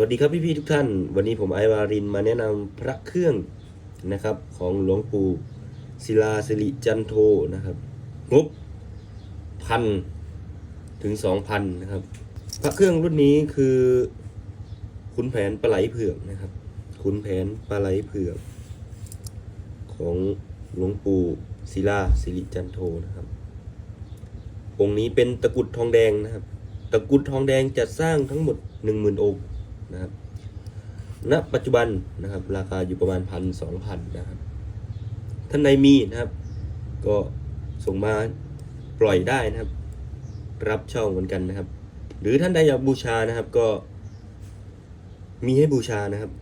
วัสดีครับพี่ๆทุกท่าน วันนี้ผมไอวารินมาแนะนำพระเครื่องนะครับของหลวงปู่ศิลาสิริจันโทนะครับงบพันถึงสองพันนะครับ พระเครื่องรุ่นนี้คือขุนแผนปลาไหลเผือกนะครับขุนแผนปลาไหลเผือกของหลวงปู่ศิลาสิริจันโทนะครับ องค์นี้เป็นตะกุดทองแดงนะครับ ตะกุดทองแดงจะสร้างทั้งหมดหนึ่งหมื่นองค์ นะครับณปัจจุบันนะครับ ราคาอยู่ประมาณพันสองพันนะครับท่านใดมีนะครับ ก็ส่งมาปล่อยได้นะครับ รับเช่าเหมือนกันนะครับ หรือท่านใดอยากบูชานะครับก็ มีให้บูชานะครับ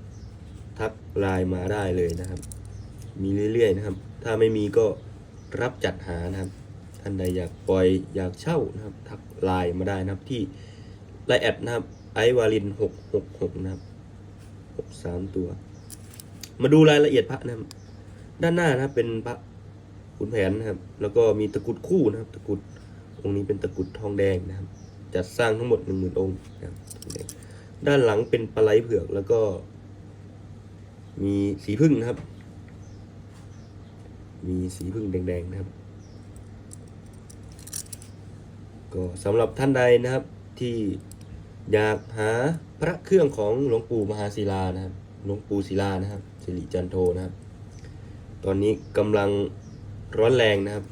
ทักไลน์มาได้เลยนะครับ มีเรื่อยๆนะครับ ถ้าไม่มีก็รับจัดหานะครับ ท่านใดอยากปล่อยอยากเช่านะครับ ทักไลน์มาได้นะครับที่ไลน์แอดนะครับ ไอวาลินหกหกหกนะครับหกสามตัว มาดูรายละเอียดพระนะครับ ด้านหน้านะครับเป็นพระขุนแผนนะครับ แล้วก็มีตะกุดคู่นะครับ ตะกุดองค์นี้เป็นตะกุดทองแดงนะครับ จัดสร้างทั้งหมดหนึ่งหมื่นองค์นะครับดงด้านหลังเป็นปลาไหลเผือกแล้วก็ มีสีพึ่งนะครับ มีสีพึ่งแดงๆนะครับ ก็สำหรับท่านใดนะครับที่ อยากหาพระเครื่องของหลวงปู่มหาศิลานะครับ หลวงปู่ศิลานะครับสิริจันโทนะครับ ตอนนี้กำลังร้อนแรงนะครับ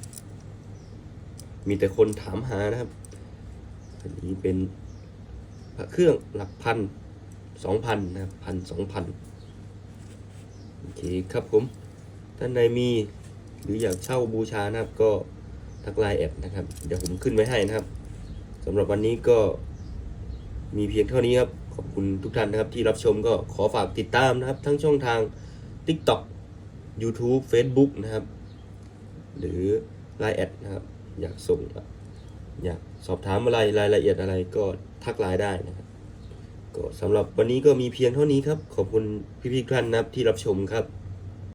มีแต่คนถามหานะครับ อันนี้เป็นพระเครื่องหลักพันสองพันนะครับพันสองพันโอเคครับผม ท่านใดมีหรืออยากเช่าบูชานะครับก็ทักไลน์แอดนะครับ เดี๋ยวผมขึ้นไว้ให้นะครับสำหรับวันนี้ก็ มีเพียงเท่านี้ครับ ขอบคุณทุกท่านนะครับ ที่รับชมก็ขอฝากติดตามนะครับ ทั้งช่องทาง TikTok YouTube Facebook นะครับ หรือ Line แอดนะครับ อยากส่งอยากสอบถามอะไรรายละเอียดอะไรก็ทักไลน์ได้นะครับก็สำหรับวันนี้ก็มีเพียงเท่านี้ครับ ขอบคุณพี่ๆท่านนะครับที่รับชมครับ